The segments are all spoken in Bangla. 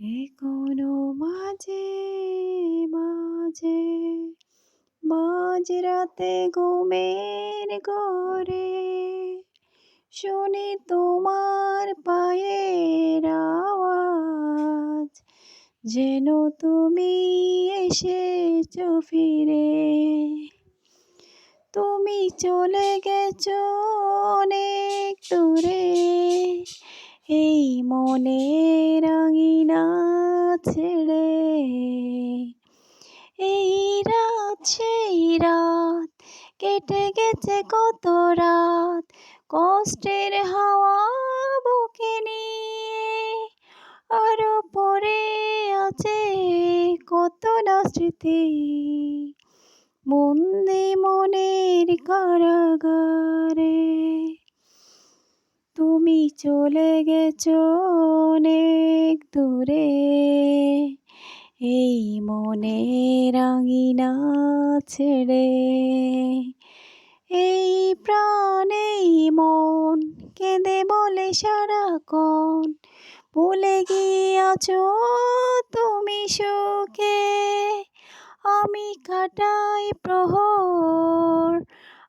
এখনও মাঝে মাঝে মাঝরাতে ঘুমের ঘরে শুনি তোমার পায়ের আওয়াজ, যেন তুমি এসেছ ফিরে। তুমি চলে গেছো অনেক দূরে এই মনের আঙিনা ছেড়ে। এই রাত, সেই রাত কেটে গেছে কত রাত। কষ্টের হাওয়া বুকে নিয়ে আরও পরে আছে কত না স্মৃতি। বন্দি মনের কারাগারে তুমি চলে গেছো অনেক দূরে। এই মনের আঙিনা ছেড়ে। এই প্রাণ এই মন কেঁদে বলে সারাক্ষণ। ভুলে গিয়াছো তুমি সুখে? আমি কাটাই প্রহর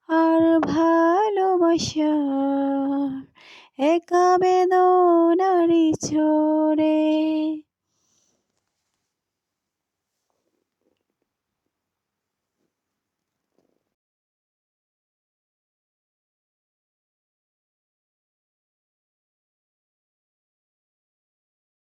আর ভালোবাসা একা বেদনারি ছড়ে